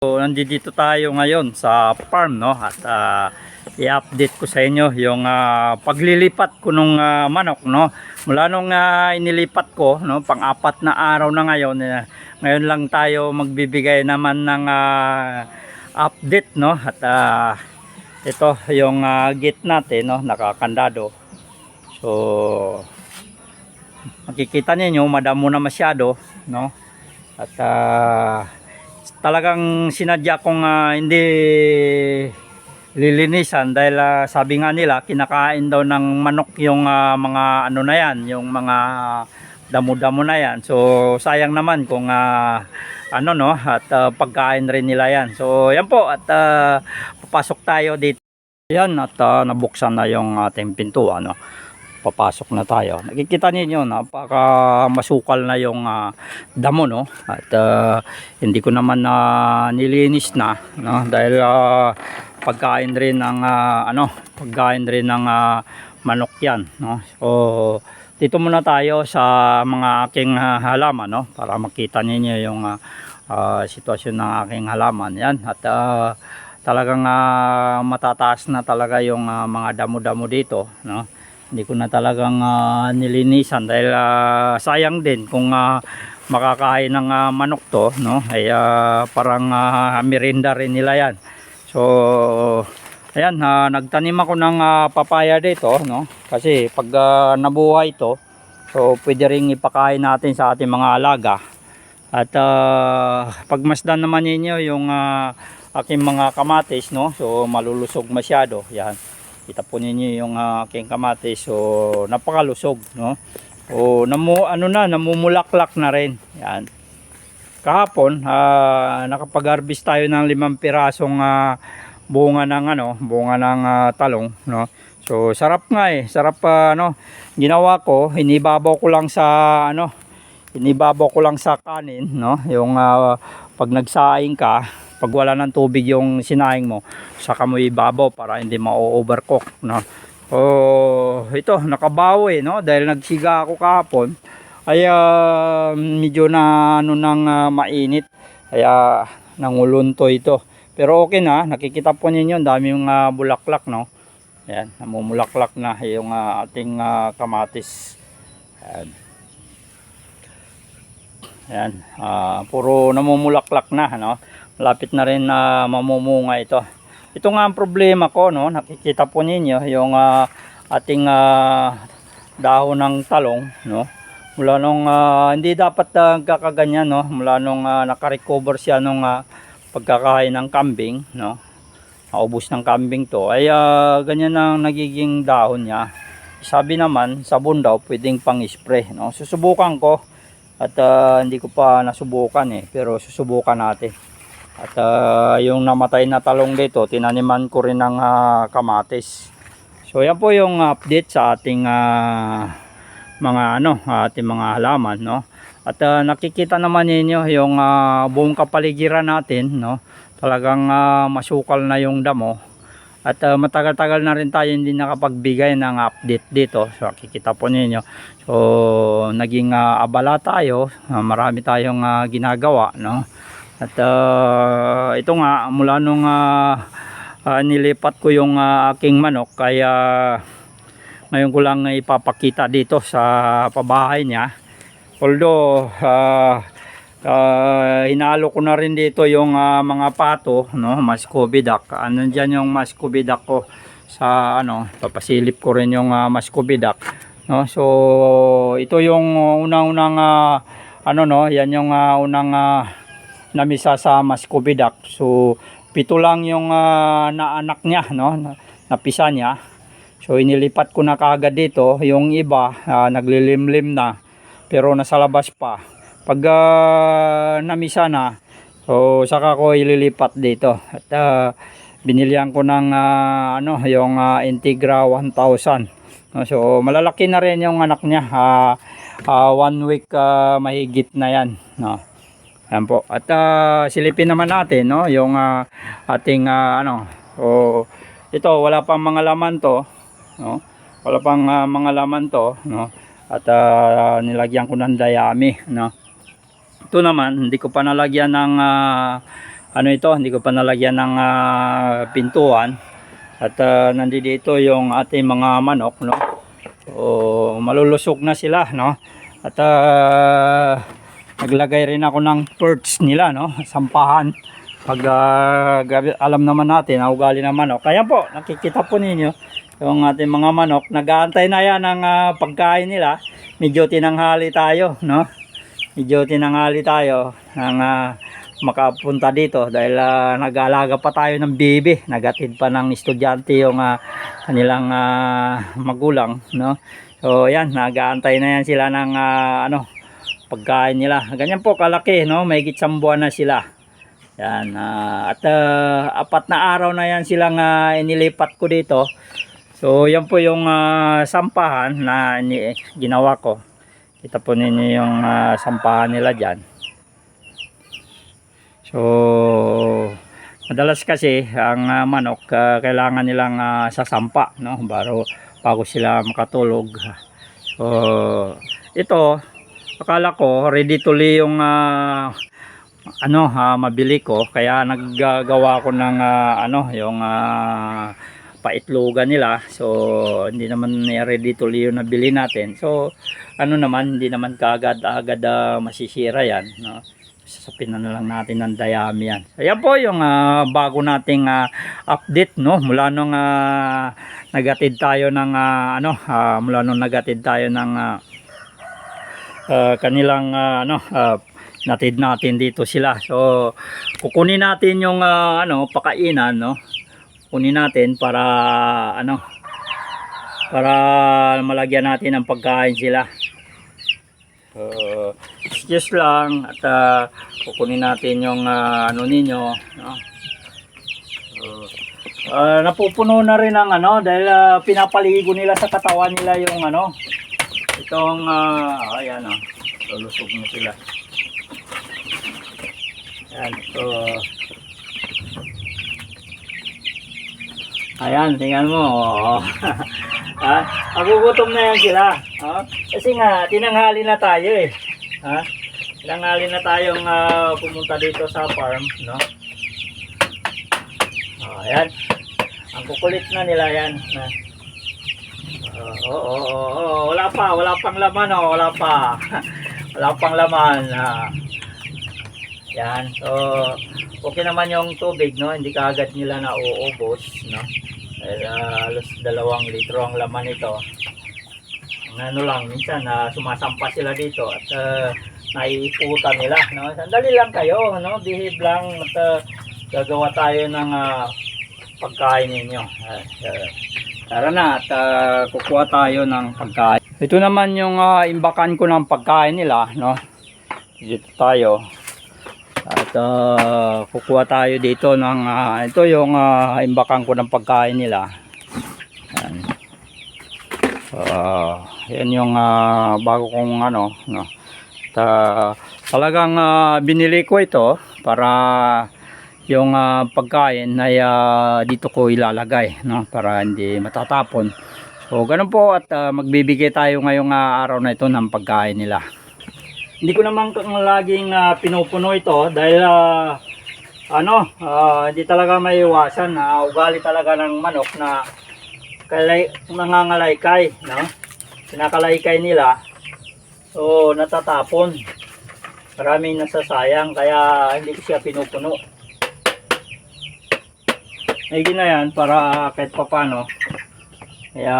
So, nandito tayo ngayon sa farm no? At ah, i-update ko sa inyo yung ah, paglilipat ko ng manok no. Mula nung ah, inilipat ko no? Pang-apat na araw na ngayon eh, ngayon lang tayo magbibigay naman ng ah, update no? At ah, ito yung ah, gate natin no? Nakakandado. So makikita niyo madamo na masyado no? At ah, talagang sinadya kong ah, hindi lilinisan dahil ah, sabi nga nila kinakain daw ng manok yung ah, mga ano na yan yung mga damo-damo na yan. So sayang naman kung ah, ano no at ah, pagkain rin nila yan. So yan po at ah, papasok tayo dito. Yan at ah, nabuksan na yung ating pintuan no papasok na tayo. Nakikita niyo napaka masukal na yung ah, damo no? At ah, hindi ko naman na nilinis na no? Dahil ah, pagkain rin ng ah, ano pagkain rin ng ah, manok yan no. So dito muna tayo sa mga aking ah, halaman no? Para makita niyo yung ah, ah, sitwasyon ng aking halaman. Yan at ah, talagang ah, matataas na talaga yung ah, mga damo-damo dito no hindi ko na talagang ah, nilinisan dahil ah, sayang din kung ah, makakain ng ah, manok to no? Ay ah, parang ah, merinda rin nila yan. So ayan ah, nagtanim ako ng ah, papaya dito no? Kasi pag ah, nabuhay to so pwede ring ipakain natin sa ating mga alaga. At ah, pagmasdan naman ninyo yung ah, aking mga kamatis no? So malulusog masyado yan kita po ninyo yung ah, aking kamatis so napakalusog no? O namu ano na namumulaklak na rin. Yan. Kahapon ah, nakapag-harvest tayo ng limang pirasong ah, bunga ng ano bunga ng ah, talong no? So sarap nga eh. Sarap pa ano ginawa ko inibabaw ko lang sa ano inibabaw ko lang sa kanin no? Yung ah, pag nagsaing ka pag wala ng tubig yung sinaing mo saka mo ibabaw para hindi ma-overcook no oh ito nakabawi no dahil nagsiga ako kahapon ay ah, medyo na ano nang ah, mainit kaya nangulunto ito pero okay na nakikita po ninyo daming ah, bulaklak no Ayan, namumulaklak na yung ah, ating ah, kamatis. Ayan. Ayan, ah, puro namumulaklak na, no? Malapit na rin na mamumunga ito. Ito nga ang problema ko, no? Nakikita po ninyo yung ah, ating ah, dahon ng talong, no? Mula nung ah, hindi dapat uh, no? Mula nung ah, nakarecover siya nung ah, pagkakain ng kambing, no? Naubos ng kambing to, ay ah, ganyan ang nagiging dahon niya. Sabi naman, sabon daw pwedeng pang-spray, no? Susubukan ko at ah, hindi ko pa nasubukan eh, pero susubukan natin. At ah, yung namatay na talong dito, tinaniman ko rin ng ah, kamatis. So yan po yung update sa ating ah, mga ano, ating mga halaman, no. At ah, nakikita naman ninyo yung ah, buong kapaligiran natin, no. Talagang ah, masukal na yung damo. At ah, matagal-tagal na rin tayo hindi nakapagbigay ng update dito. So nakikita po ninyo. So naging ah, abala tayo, Ah, marami tayong ah, ginagawa, no. At ah, ito nga mula nung ah, ah, nilipat ko yung ah, aking manok kaya ngayon ko lang ipapakita dito sa pabahay niya. Although ah, ah, hinalo ko na rin dito yung ah, mga pato no muscovy duck ano dyan yung muscovy duck ko sa ano papasilip ko rin yung uh, muscovy duck no. So ito yung unang-unang ah, ano no yan yung ah, unang ah, namisa sa muscovy duck so pito lang yung ah, naanak niya no na- napisa niya So inilipat ko na kaagad dito, yung iba ah, naglilimlim na pero nasa labas pa. Pag ah, namisa na, so saka ko ililipat dito. At ah, binilihan ko ng ah, ano, yung ah, Integra 1000. No, so malalaki na rin yung anak niya. Ah, ah, one week ah, mahigit na yan. No. Ayan po. At ah, silipin naman natin no, yung ah, ating ah, ano. So ito wala pang mga laman to no wala pang ah, mga laman to no at ah, nilagyan ko ng dayami no ito naman hindi ko pa nalagyan ng ah, ano ito, hindi ko pa nalagyan ng ah, pintuan. At uh, nandito yung ating mga manok, no? O malulusog na sila, no? At ah, naglagay rin ako ng perch nila, no? Sampahan. Pag gabi- alam naman natin, ang ugali ng manok. Kaya po, nakikita po ninyo, yung ating mga manok, nag-aantay na yan ng ah, pagkain nila. Medyo tinanghali tayo, no? Medyo tinanghali tayo ng ah, makapunta dito dahil ah, nag-aalaga pa tayo ng baby. Nagatid pa ng estudyante yung ah, kanilang ah, magulang, no? So, yan, nag-aantay na yan sila ng ah, ano, pagkain nila. Ganyan po kalaki, no? May isang buwan na sila. Yan, ah, at ah, apat na araw na yan silang ah, inilipat ko dito. So, yan po yung ah, sampahan na ini- ginawa ko. Kita po ninyo yung ah, sampahan nila dyan. So, madalas kasi ang ah, manok ah, kailangan nilang ah, sasampa, no? Bago, bago sila makatulog. So, ito, akala ko ready to lay yung ah, ano, ah, mabili ko kaya naggagawa ko ng ah, ano, yung ah, paitlogan nila. So, hindi naman ready to lay yung nabili natin. So, ano naman, hindi naman kaagad-agad ah, masisira yan, no? Sasapin na lang natin ng dayami yan. Ayan po yung ah, bago nating ah, update, no? Mula nung ah, nagatid tayo ng ah, ano, ah, mula nung nagatid tayo ng ah, ah, kanilang ah, ano, ah, natid natin dito sila. So, kukunin natin yung ah, ano, pakainan, no? Kunin natin para ano para malagyan natin ng pagkain sila. So, excuse lang at ah, kukunin natin yung ah, ano ninyo, no? Ah, napupuno na rin ang ano dahil ah, pinapaligo nila sa katawan nila yung ano itong ah, ayan oh, lulusog na sila. Ayan, so Ayan, tingnan mo. Oh. ha? Magugutom na yan sila. Oh. Kasi nga, tinanghali na tayo eh. Ha? Tinanghali na tayong ah, pumunta dito sa farm, no? Oh, ayan. Ang kukulit na nila yan. Na. Oo, oo, oo, oo. Wala pa, wala pang laman, oh. Wala pa. wala pang laman. Ah. Yan. So, okay naman yung tubig, no? Hindi kaagad nila na uubos, no? Dahil ah, halos dalawang litro ang laman ito. Ang ano lang, minsan na sumasampa sila dito at uh, naiiputan nila, no? Sandali lang kayo, no? Behave lang at ah, gagawa tayo ng ah, pagkain ninyo. Ah, ah, tara na at ah, kukuha tayo ng pagkain. Ito naman yung ah, imbakan ko ng pagkain nila, no? Dito tayo. At ah, kukuha tayo dito ng ah, ito yung ah, imbakan ko ng pagkain nila. Yan. Ah, yan yung ah, bago kong ano, no. At, ah, talagang ah, binili ko ito para yung ah, pagkain ay ah, dito ko ilalagay, no, para hindi matatapon. So, ganun po at ah, magbibigay tayo ngayong ah, araw na ito ng pagkain nila. Hindi ko naman laging ah, pinupuno ito dahil ah, ano, ah, hindi talaga may iwasan na ugali talaga ng manok na kalay, nangangalaykay, no? Kinakalaykay nila. So, natatapon. Maraming nasasayang kaya hindi ko siya pinupuno. Ay na yan para kahit papano kaya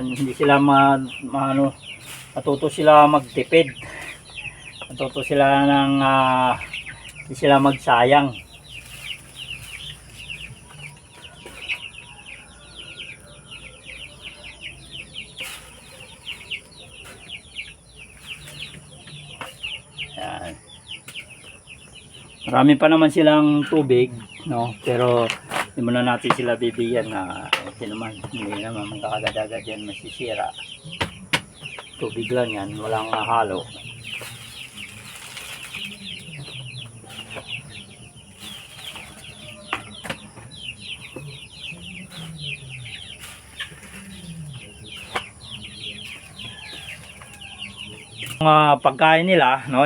hindi sila ma, ma ano, matuto sila magtipid. Matuto sila ng ah, hindi sila magsayang. Yan. Marami pa naman silang tubig, no? Pero hindi mo na natin sila bibigyan na ito naman, hindi naman magkakagad-agad yan masisira. Tubig lang yan, walang halo. mga pagkain nila, no?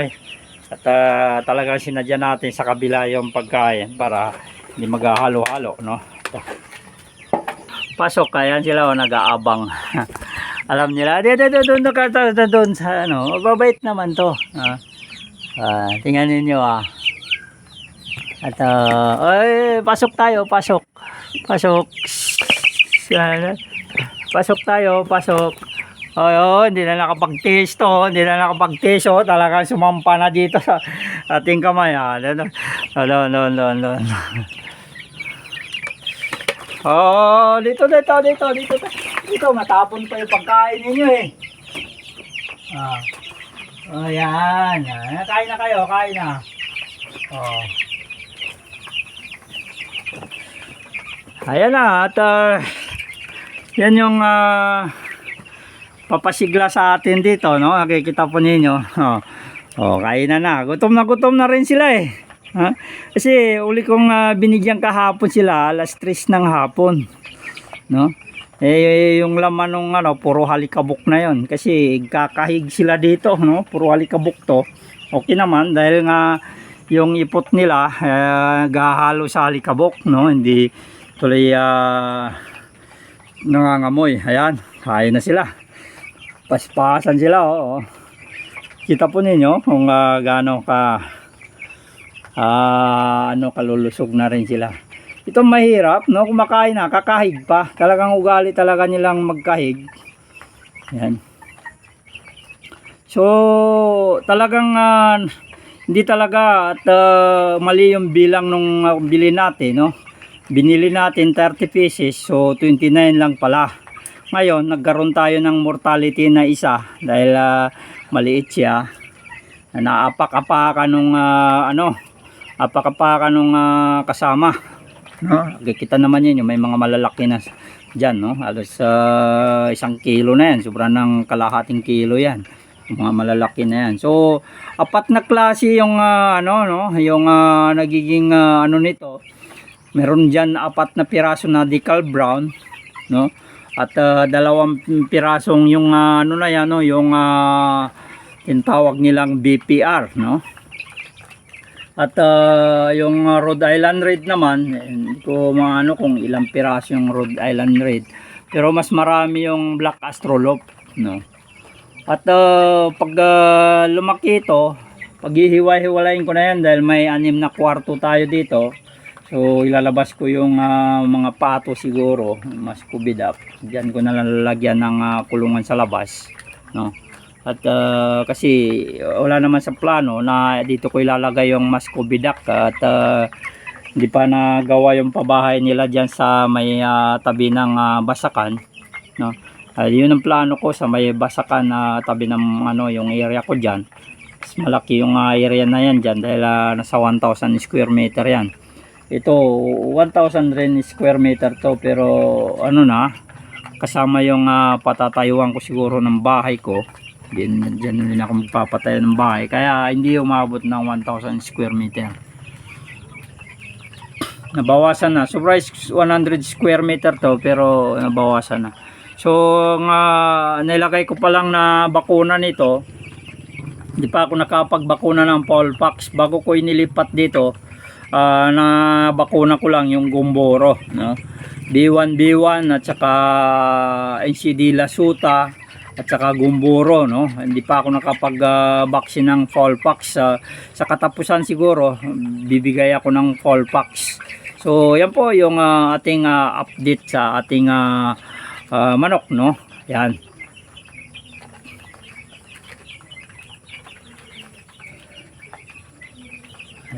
At ah, talagang sinadya natin sa kabila yung pagkain para hindi maghahalo-halo, no? Pasok, kaya sila o nag-aabang. Alam nila, dito, dito, doon, doon, sa ano, mababait naman to. Ah, ah, tingnan ninyo ah. At, ah, ay, pasok tayo, pasok. Pasok. Pasok tayo, pasok. Oh, hindi na nakapag-taste to, hindi na nakapag-taste oh, talagang sumampa na dito sa ating kamay. Ah, ano, ano, ano, ano, ano. Oh, dito, dito, dito, dito. Dito, matapon pa yung pagkain ninyo eh. Ah. Oh, yan, yan. Kain na kayo, kain na. Oh. Ayan na, at ah, yan yung ah, papasigla sa atin dito, no? Nakikita po ninyo. Oh, oh kain na na. Gutom na gutom na rin sila eh. Ha? Kasi uli kong ah, binigyan kahapon sila, alas 3 ng hapon. No? Eh, yung laman ng ano, puro halikabok na yon Kasi kakahig sila dito, no? Puro halikabok to. Okay naman, dahil nga yung ipot nila, eh, gahalo sa halikabok, no? Hindi tuloy ah, nangangamoy. Ayan, kain na sila. Paspasan sila, oh. oh. Kita po ninyo kung ah, gaano ka ah, ano kalulusog na rin sila. Ito mahirap, no? Kumakain na, kakahig pa. Talagang ugali talaga nilang magkahig. Yan. So, talagang ah, hindi talaga at ah, mali yung bilang nung ah, bili natin, no? Binili natin 30 pieces, so 29 lang pala. Ngayon, nagkaroon tayo ng mortality na isa dahil ah, maliit siya. Naapak-apakan nung ah, ano, apakapakan nung ah, kasama. No? Kita naman yun, may mga malalaki na dyan, no? Halos ah, isang kilo na yan, sobra ng kalahating kilo yan. Mga malalaki na yan. So, apat na klase yung ah, ano, no? Yung ah, nagiging ah, ano nito. Meron dyan apat na piraso na decal brown, no? At ah, dalawang pirasong yung ah, ano na yan, no? Yung ah, tinatawag nilang BPR, no? At ah, yung ah, Rhode Island Red naman, eh, hindi ko maano kung ilang piraso yung Rhode Island Red. Pero mas marami yung Black Astrolop, no. At ah, pag ah, lumaki ito, paghihiwa-hiwalayin ko na yan dahil may anim na kwarto tayo dito. So ilalabas ko yung ah, mga pato siguro, mas kubid up. Diyan ko na lalagyan ng ah, kulungan sa labas, no. At ah, kasi wala naman sa plano na dito ko ilalagay yung mascovidac at ah, hindi pa nagawa yung pabahay nila diyan sa may ah, tabi ng ah, basakan no Ah, yun ang plano ko sa may basakan na tabi ng ano yung area ko diyan mas malaki yung ah, area na yan diyan dahil ah, nasa 1000 square meter yan ito 1000 rin square meter to pero ano na kasama yung ah, patatayuan ko siguro ng bahay ko Diyan, diyan din ako magpapatayo ng bahay. Kaya hindi umabot ng 1,000 square meter. Nabawasan na. Surprise 100 square meter to pero nabawasan na. So nga nilagay ko pa lang na bakuna nito. Hindi pa ako nakapagbakuna ng Paulpax bago ko inilipat dito. Ah, na bakuna ko lang yung gumboro, no. B1 B1 at saka NCD Lasuta at saka gumboro no? Hindi pa ako nakapag-vaccine ng Fallpax sa sa katapusan siguro bibigay ako ng Fallpax so yan po yung ah, ating ah, update sa ating ah, ah, manok no? Yan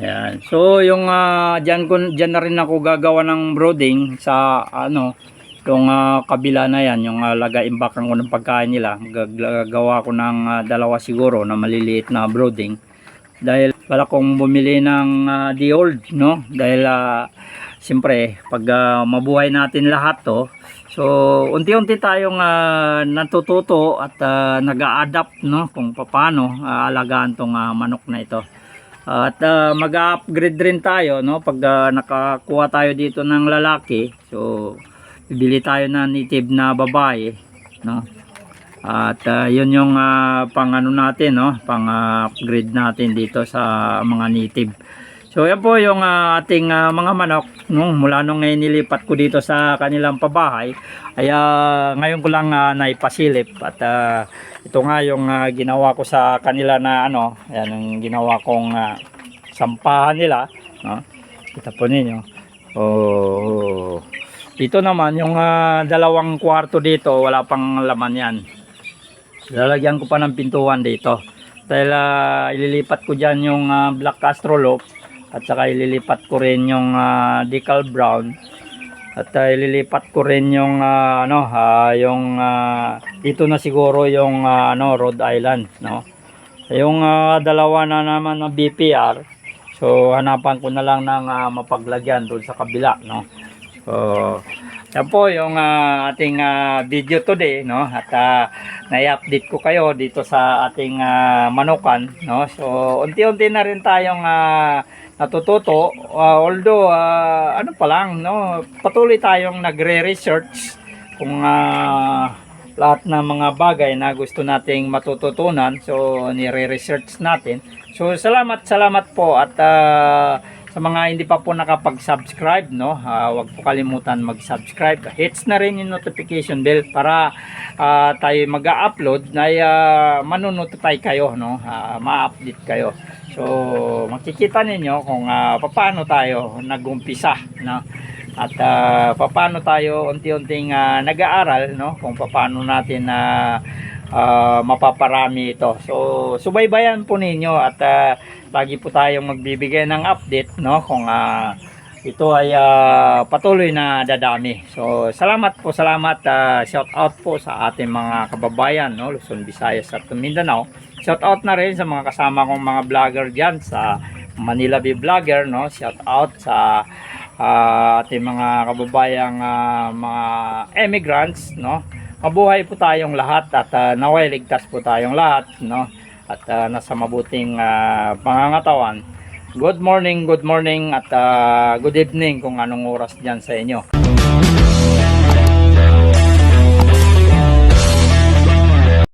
Ayan. So yung uh, diyan ko diyan na rin ako gagawa ng brooding sa ano yung ah, kabila na yan, yung uh, laga-imbakan ko ng pagkain nila. Gagawa ko ng ah, dalawa siguro na maliliit na brooding. Dahil wala kong bumili ng uh, the old, no? Dahil uh, siyempre, pag ah, mabuhay natin lahat to, so unti-unti tayong ah, natututo at uh, nag-a-adapt, no? Kung paano aalagaan tong ah, manok na ito. At ah, mag-upgrade rin tayo no pag ah, nakakuha tayo dito ng lalaki. So bibili tayo na native na babae no. At ah, yun yung ah, pang ano natin, no? pang ah, upgrade natin dito sa mga native. So yan po yung ah, ating ah, mga manok no? mula nung ngayon nilipat ko dito sa kanilang pabahay. Ay ah, ngayon ko lang ah, naipasilip at ah, ito nga yung ah, ginawa ko sa kanila na ano, yan ang ginawa kong ah, sampahan nila. No? Kita po ninyo. Oh, dito naman yung ah, dalawang kwarto dito, wala pang laman yan. Lalagyan ko pa ng pintuan dito. Dahil ah, ililipat ko dyan yung ah, black astrolop at saka ililipat ko rin yung ah, decal brown. At ah, ililipat ko rin yung ah, ano ah, yung ah, dito na siguro yung ah, ano Rhode Island no? Yung ah, dalawa na naman na BPR so hanapan ko na lang ng ah, mapaglagyan doon sa kabila no? So yan po yung ah, ating ah, video today no? At ah, nai-update ko kayo dito sa ating ah, manukan no? So unti-unti na rin tayong ah, natututo Ah, although ah, ano pa lang no patuloy tayong nagre-research kung ah, lahat ng mga bagay na gusto nating matututunan. So nire-research natin. So salamat salamat po at ah, sa mga hindi pa po nakapag-subscribe no ah, huwag po kalimutan mag-subscribe. Hits na rin yung notification bell para ah, tayo mag-upload na uh, manunotify kayo no Ah, ma-update kayo so makikita ninyo kung ah, paano tayo nag-umpisa no? At ah, paano tayo unti-unting ah, nag-aaral no? Kung paano natin na mapaparami ito. So subaybayan po ninyo at ah, lagi po tayong magbibigay ng update no? Kung ah, ito ay ah, patuloy na dadami. So salamat po, salamat ah, shout out po sa ating mga kababayan no? Luzon, Visayas at Mindanao. Shout out na rin sa mga kasama kong mga vlogger diyan sa Manila Bee Vlogger no. Shout out sa ah, ating mga kababayang ah, mga emigrants no. Mabuhay po tayong lahat at ah, naway ligtas po tayong lahat no. At ah, nasa mabuting ah, pangangatawan. Good morning, good morning at ah, good evening kung anong oras dyan sa inyo.